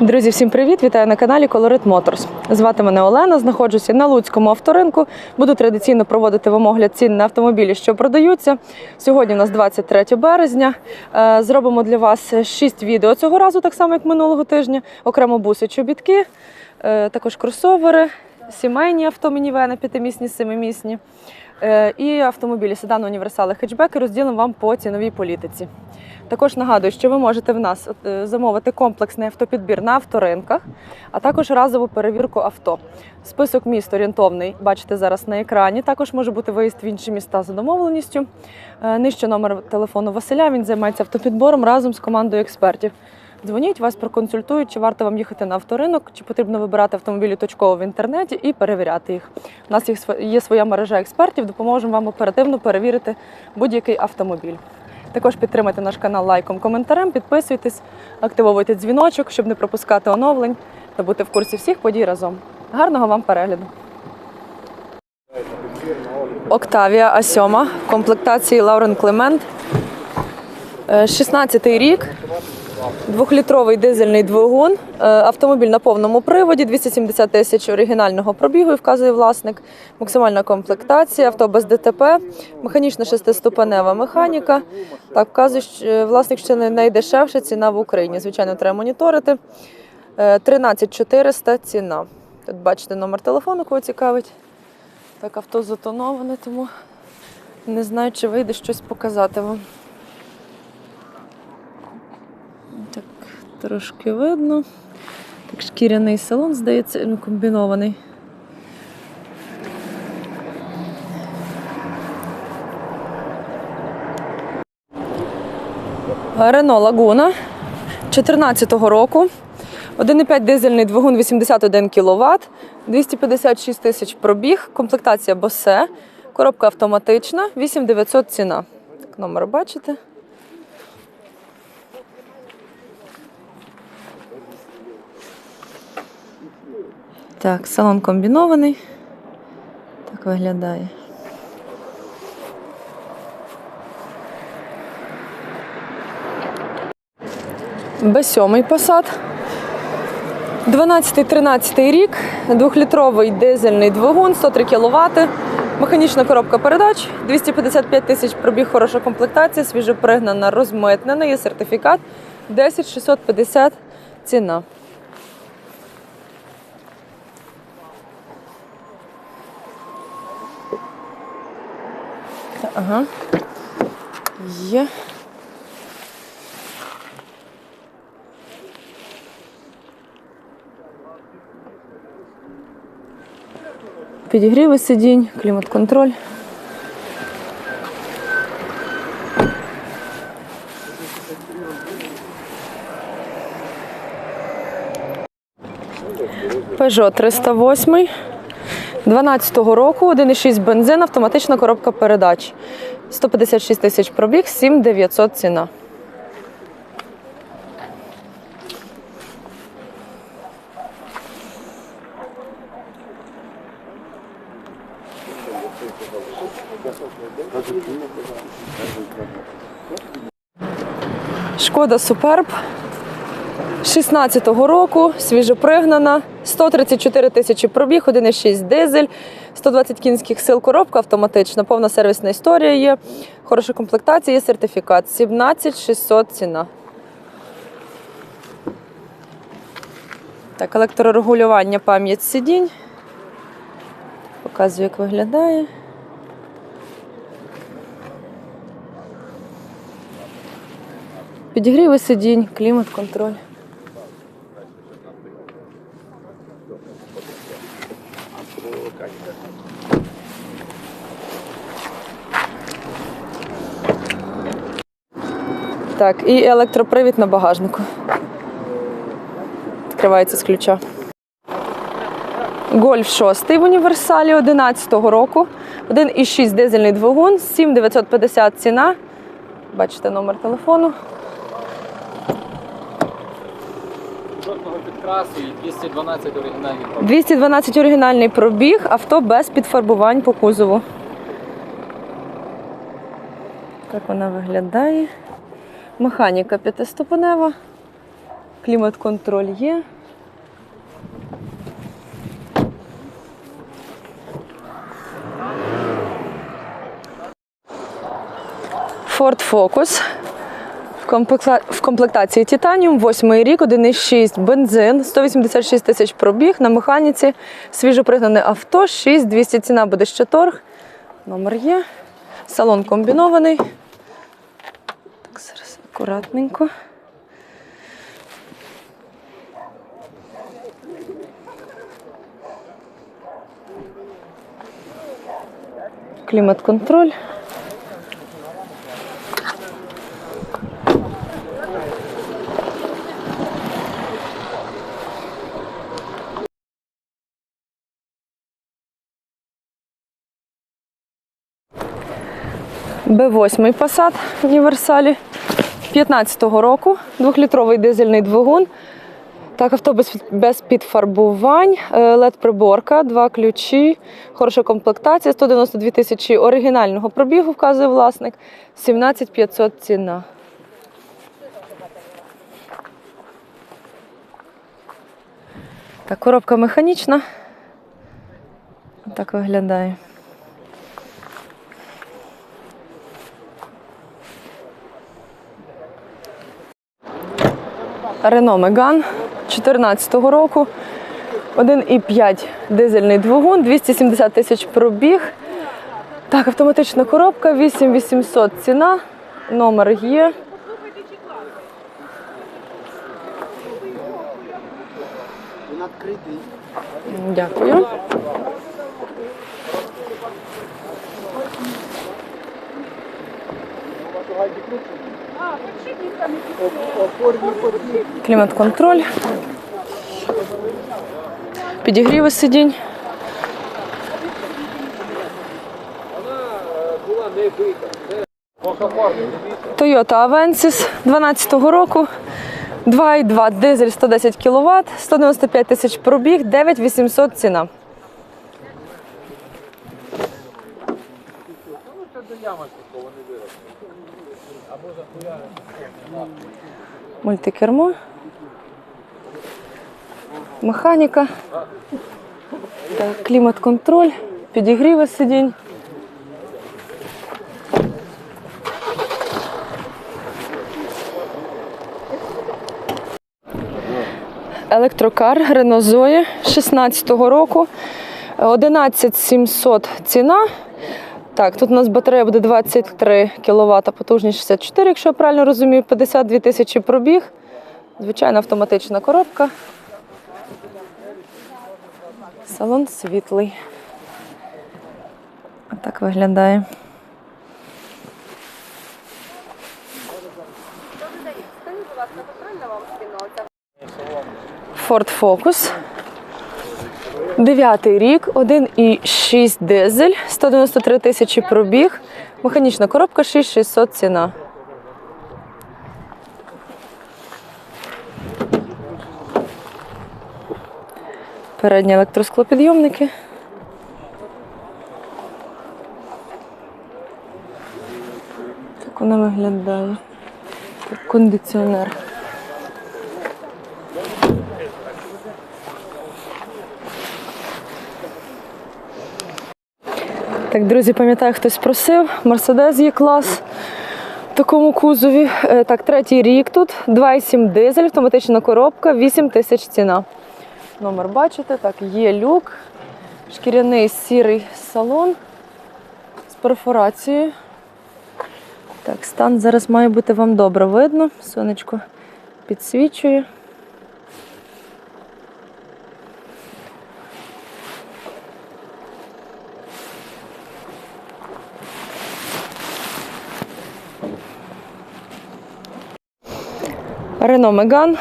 Друзі, всім привіт! Вітаю на каналі Colorit Motors. Звати мене Олена. Знаходжуся на Луцькому авторинку. Буду традиційно проводити вам огляд цін на автомобілі, що продаються. Сьогодні у нас 23 березня. Е, Зробимо для вас 6 відео цього разу, так само як минулого тижня. Окремо буси, чобітки, е, також кросовери, сімейні авто, мінівени, п'ятимісні, семимісні. Е, І автомобілі седани, універсали, хетчбеки розділимо вам по ціновій політиці. Також нагадую, що ви можете в нас е, замовити комплексний автопідбір на авторинках, а також разову перевірку авто. Список міст орієнтовний бачите зараз на екрані. Також може бути виїзд в інші міста за домовленістю. Е, Нижче номер телефону Василя. Він займається автопідбором разом з командою експертів. Дзвоніть, вас проконсультують, чи варто вам їхати на авторинок, чи потрібно вибирати автомобілі точково в інтернеті і перевіряти їх. У нас є своя мережа експертів, допоможемо вам оперативно перевірити будь-який автомобіль. Також підтримайте наш канал лайком, коментарем, підписуйтесь, активовуйте дзвіночок, щоб не пропускати оновлень та бути в курсі всіх подій разом. Гарного вам перегляду! Октавія А7 в комплектації Лаурен Клемент. 16-й рік. Двохлітровий дизельний двигун, Е, автомобіль на повному приводі, 270 тисяч оригінального пробігу, вказує власник, максимальна комплектація, авто без ДТП, механічна шестиступенева механіка. Так, вказує що, е, власник, що не найдешевша ціна в Україні. Звичайно, треба моніторити. Е, 13 400 ціна. Тут бачите номер телефону, кого цікавить. Так, авто затоноване, тому не знаю, чи вийде щось показати вам. Трошки видно. Так, шкіряний салон, здається, комбінований. Рено Лагуна 14-го року. 1,5 дизельний двигун 81 кВт, 256 тисяч пробіг, комплектація Босе, коробка автоматична, 8900 ціна. Так, номер бачите. Так, салон комбінований. Так виглядає. Б7 посад. 12-13 рік, двохлітровий дизельний двигун, 103 кВт, механічна коробка передач, 255 тисяч пробіг, хороша комплектація, свіжопригнана, розмитнена, є сертифікат 10 650 ціна. Ага. Є. Підігріви сидінь, клімат-контроль. Peugeot 308 12-го року, 1,6 бензин, автоматична коробка передач. 156 тисяч пробіг, 7900 ціна. Шкода Суперб 16-го року, свіжопригнана, 134 тисячі пробіг, 1,6 дизель, 120 кінських сил коробка автоматична, повна сервісна історія є, хороша комплектація, є сертифікат. 17 600 ціна. Так, електрорегулювання, пам'ять сидінь. Показую, як виглядає. Підігріви сидінь, клімат, контроль. Так, і електропривід на багажнику. Відкривається з ключа. Гольф 6 в універсалі 11-го року. 1,6 дизельний двигун, 7950 ціна. Бачите номер телефону. Жодного підкрасу і 212 оригінальних пробіг. 212 оригінальний пробіг, авто без підфарбувань по кузову. Так вона виглядає. Механіка п'ятиступенева. Клімат-контроль є. Ford Focus. В комплекта- В комплектації Titanium, 8 рік, 1,6 бензин, 186 тисяч пробіг на механіці, свіжопригнане авто, 6200 ціна буде ще торг. Номер є. Салон комбінований. Так, зараз акуратненько. Клімат-контроль. Б8 Passat в універсалі 15-го року, двохлітровий дизельний двигун. Так, авто без, підфарбувань, led приборка два ключі, хороша комплектація, 192 тисячі оригінального пробігу, вказує власник, 17 500 ціна. Так, коробка механічна. Так виглядає. Renault Megane 2014 року. 1,5 дизельний двигун, 270 тисяч пробіг. Так, автоматична коробка, 8800 ціна. Номер є. Дякую. Клімат-контроль. Підігріви сидінь. Toyota Avensis 12-го року. 2,2 дизель 110 кВт, 195 тисяч пробіг, 9800 ціна. Мультикермо. Механіка. Клімат-контроль, підігріви сидінь. Електрокар Renault Zoe 16-го року. 11700 ціна. Так, тут у нас батарея буде 23 кВт, потужність 64, якщо я правильно розумію, 52 тисячі пробіг. Звичайна автоматична коробка. Салон світлий. Так виглядає. Ford Focus. Дев'ятий рік, 1,6 дизель, 193 тисячі пробіг, механічна коробка 6600 ціна. Передні електросклопідйомники. Так вона виглядає. Кондиціонер. Так, друзі, пам'ятаю, хтось просив. Мерседес є клас в такому кузові. Е, Так, третій рік тут. 2,7 дизель, автоматична коробка, 8 тисяч ціна. Номер бачите, так, є люк, шкіряний сірий салон з перфорацією. Так, стан зараз має бути вам добре видно. Сонечко підсвічує. Renault Megane.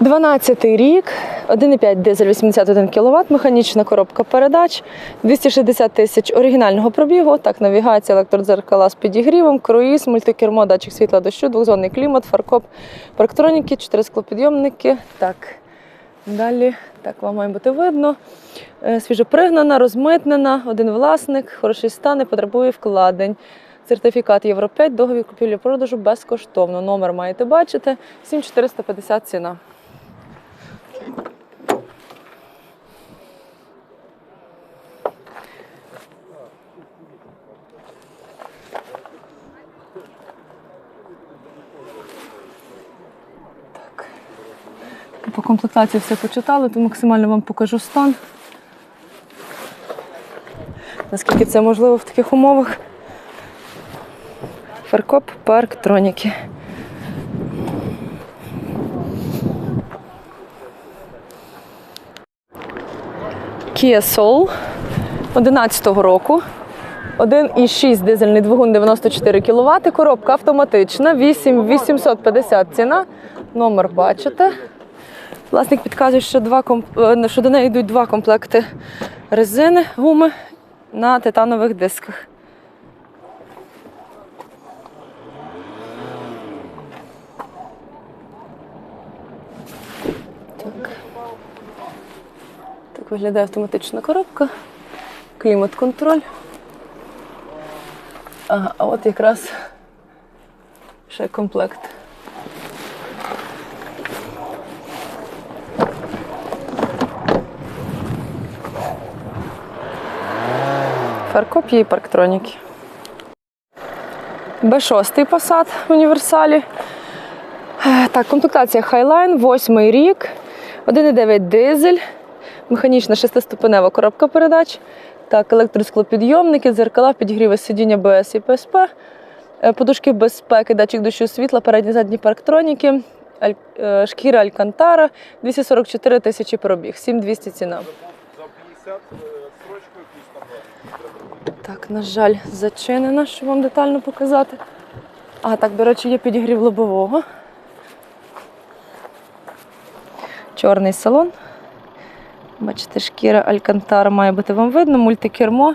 12 рік, 1,5 дизель 81 кВт, механічна коробка передач, 260 тисяч оригінального пробігу. Так, навігація, електродзеркала з підігрівом, круїз, мультикермо, датчик світла дощу, двохзонний клімат, фаркоп, парктроніки, 4 склопідйомники. Так, далі так вам має бути видно. Е, Свіжопригнана, розмитнена, один власник, хороший стан, не потребує вкладень. Сертифікат Євро 5, договір купівлі-продажу безкоштовно. Номер маєте бачити. 7450 ціна. По комплектації все почитали, то максимально вам покажу стан. Наскільки це можливо в таких умовах. Фаркоп по електроніки. Kia Soul 11-го року. 1,6 дизельний двигун 94 кВт, коробка автоматична, 8850 ціна. Номер бачите. Власник підказує, що, два комп- е, що до неї йдуть два комплекти резини, гуми на титанових дисках. Виглядає автоматична коробка, клімат-контроль. Ага, а от якраз ще комплект. Фаркоп є і парктроніки. Б6 Passat в універсалі. Е, Так, комплектація Highline, восьмий рік, 1,9 дизель, механічна шестиступенева коробка передач. Так, електросклопідйомники, дзеркала, підігріви сидіння БС і ПСП, е, подушки безпеки, датчик дощу світла, передні задні парктроніки, е, шкіра Алькантара, 244 тисячі пробіг, 7200 ціна. Так, на жаль, зачинена, щоб вам детально показати. А, так, до речі, є підігрів лобового. Чорний салон. Бачите, шкіра Алькантара має бути вам видно, мультикермо,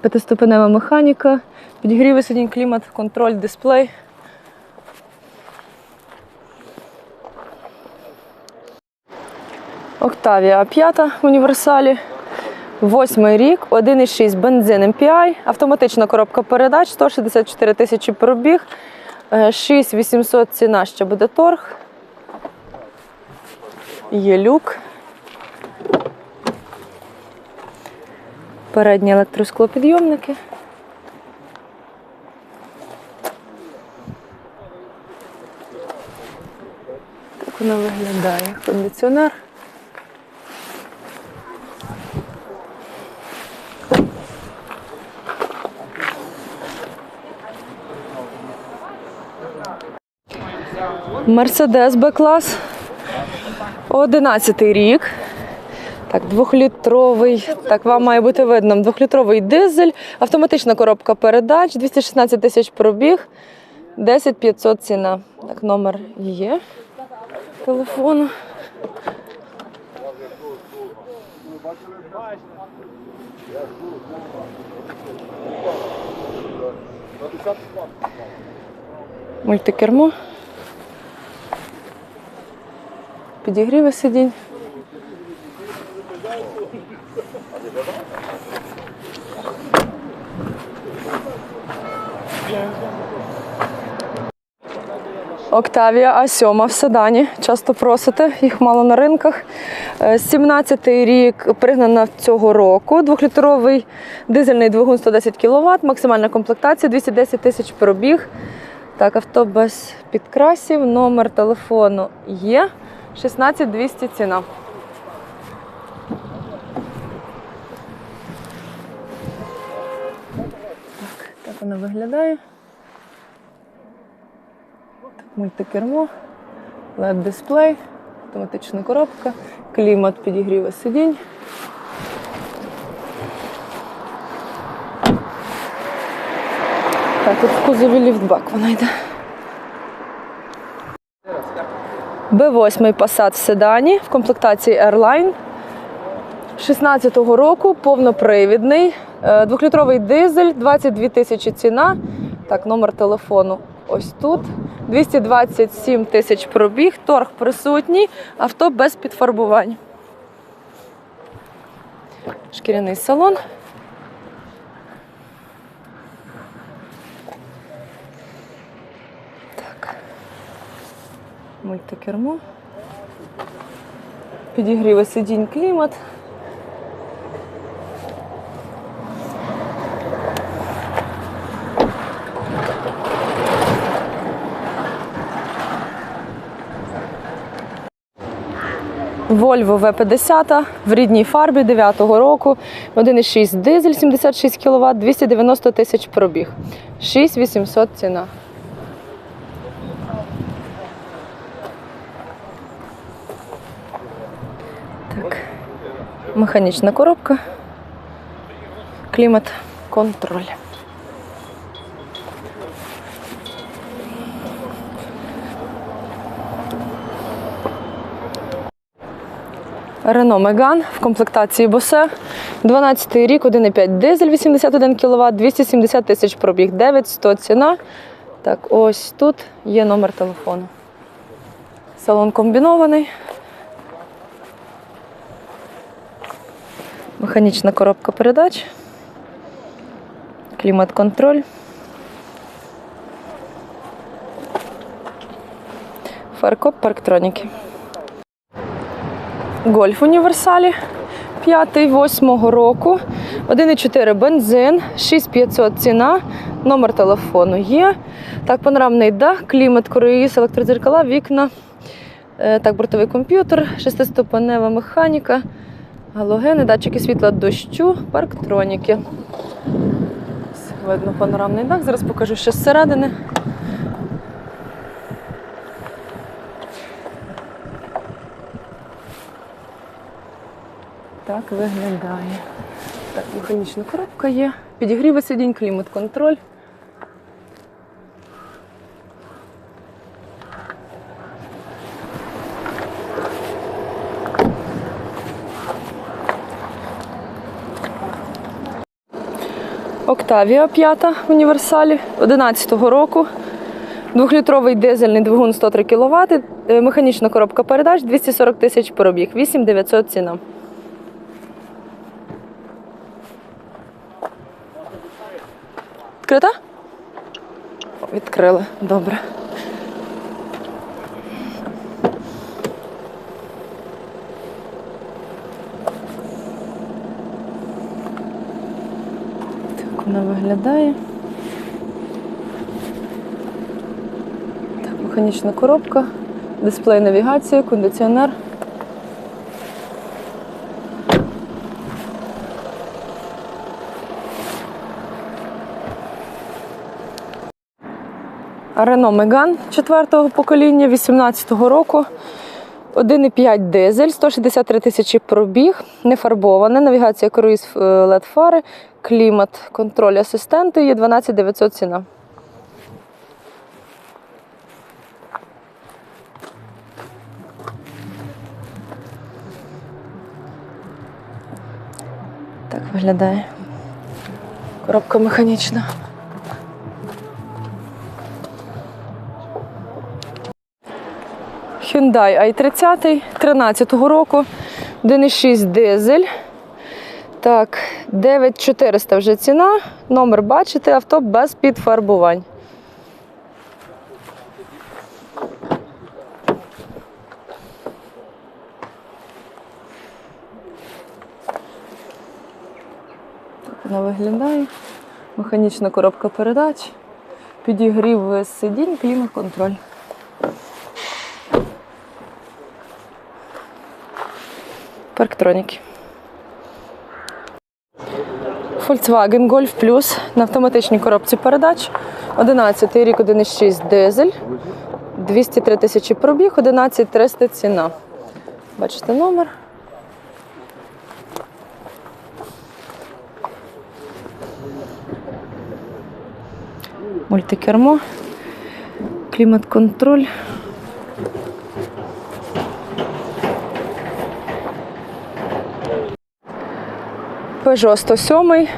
п'ятиступенева механіка, підігріви сидінь, клімат, контроль, дисплей. Октавія 5 в універсалі. Восьмий рік, 1,6 бензин MPI, автоматична коробка передач, 164 тисячі пробіг, е, 6800 ціна ще буде торг. Є люк. Передні електросклопідйомники. Так вона виглядає. Кондиціонер. Мерседес Б-клас. 11 рік. Так, двохлітровий. Так, вам має бути видно. Двохлітровий дизель, автоматична коробка передач, 216 тисяч пробіг, 10 500 ціна. Так, номер є телефону. Мультикермо. Підігріви сидінь. Октавія А7 в седані. Часто просите, їх мало на ринках. 17-й рік пригнана цього року. Двохлітровий дизельний двигун 110 кВт, максимальна комплектація 210 тисяч пробіг. Так, авто без підкрасів, номер телефону є. 16200 ціна. Так, так вона виглядає. Мультикермо, led дисплей автоматична коробка, клімат підігріва сидінь. Так, тут в кузові ліфтбак вона йде. Б8 Passat в седані в комплектації Airline. 16-го року повнопривідний, е, двохлітровий дизель, 22 тисячі ціна. Так, номер телефону ось тут. 227 тисяч пробіг, торг присутній, авто без підфарбувань. Шкіряний салон. Мультикермо. Підігріви сидінь клімат. Volvo V50 в рідній фарбі 9-го року, 1,6 дизель 76 кВт, 290 тисяч пробіг. 6800 ціна. Так. Механічна коробка. Клімат контроль. Рено Меган в комплектації Босе. 12 рік, 1,5 дизель, 81 кВт, 270 тисяч пробіг, 9100 ціна. Так, ось тут є номер телефону. Салон комбінований. Механічна коробка передач. Клімат-контроль. Фаркоп парктроніки. Гольф універсалі 5-8 року. 1,4 бензин, 6500 ціна, номер телефону є. Так, панорамний дах, клімат, круїз, електродзеркала, вікна. Е, Так, бортовий комп'ютер, шестиступенева механіка, галогени, датчики світла дощу, парктроніки. Видно панорамний дах. Зараз покажу ще зсередини. Так виглядає. Так, механічна коробка є. Підігріви сидінь, клімат-контроль. Октавія 5 в універсалі 11-го року. Двохлітровий дизельний двигун 103 кВт, механічна коробка передач 240 тисяч пробіг, 8900 ціна. Відкрита? Відкрили. Добре. Вона виглядає. Так, механічна коробка, дисплей навігації, кондиціонер. Рено Меган 4-го покоління 18-го року. 1,5 дизель, 163 тисячі пробіг, не фарбоване, навігація круїз е, LED фари, клімат, контроль асистенти є 12 900 ціна. Так виглядає. Коробка механічна. Hyundai i30 13-го року, 1,6 дизель. Так, 9400 вже ціна. Номер бачите, авто без підфарбувань. Вона виглядає. Механічна коробка передач. Підігрів сидінь, клімат-контроль. Парктроніки. Volkswagen Golf Plus на автоматичній коробці передач. 11 рік, 1,6 дизель. 203 тисячі пробіг, 11 300 ціна. Бачите номер. Мультикермо, клімат-контроль. Peugeot 107,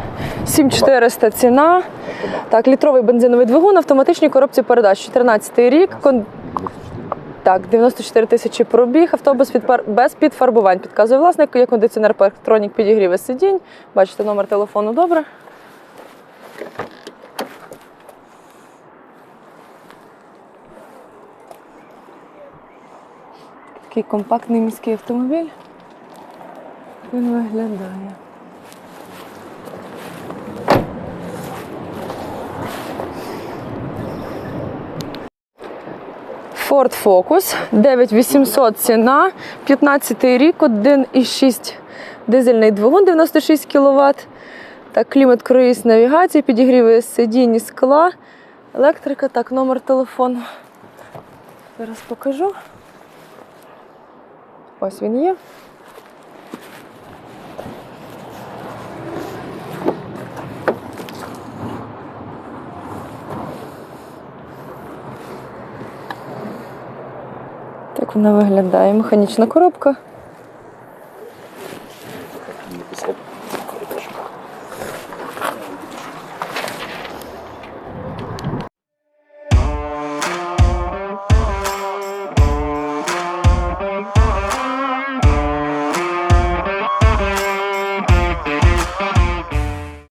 7400 ціна. Так, літровий бензиновий двигун, на автоматичній коробці передач. 14 рік. Кон... Так, 94 тисячі пробіг, автобус під пар... без підфарбувань. Підказує власник, є кондиціонер парктронік підігріве сидінь. Бачите номер телефону добре. Такий компактний міський автомобіль. Він виглядає. Ford Focus 9800 ціна, 15 рік, 1,6 дизельний двигун 96 кВт. Так, клімат, круїз, навігація, підігріває сидінь, скла, електрика. Так, номер телефону. Зараз покажу. Ось він є. Вона виглядає. Механічна коробка.